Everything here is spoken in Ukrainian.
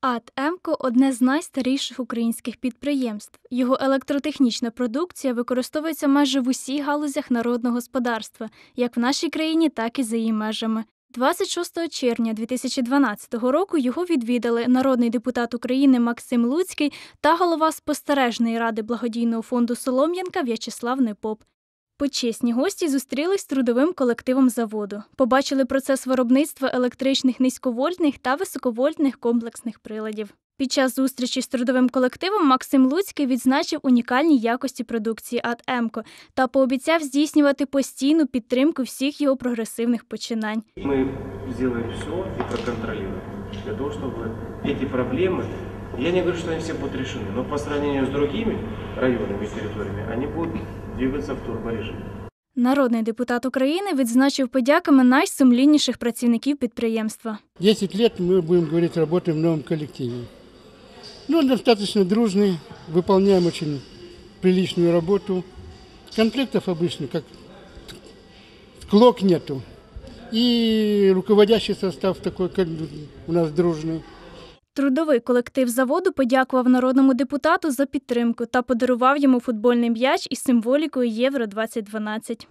АТ «Емко» – одне з найстаріших українських підприємств. Його електротехнічна продукція використовується майже в усіх галузях народного господарства, як в нашій країні, так і за її межами. 26 червня 2012 року його відвідали народний депутат України Максим Луцький та голова спостережної ради благодійного фонду Солом'янка В'ячеслав Непоп. Почесні гості зустрілись з трудовим колективом заводу, побачили процес виробництва електричних низьковольтних та високовольтних комплексних приладів. Під час зустрічі з трудовим колективом Максим Луцький відзначив унікальні якості продукції АТ «Емко» та пообіцяв здійснювати постійну підтримку всіх його прогресивних починань. Мы сделаем все и проконтролируем для того, чтобы эти проблемы, я не говорю, что они все будут решены, но по сравнению с другими районами и территориями, они будут двигаться в турборежиме. Народний депутат України відзначив подяками найсумлінніших працівників підприємства. 10 лет мы, будем говорить, работаем в новом коллективе. Ну, он достаточно дружный, выполняем очень приличную работу. Конфликтов обычно как склок нету. И руководящий состав такой как бы у нас дружный. Трудовий колектив заводу подякував народному депутату за підтримку та подарував йому футбольний м'яч із символікою Євро 2012.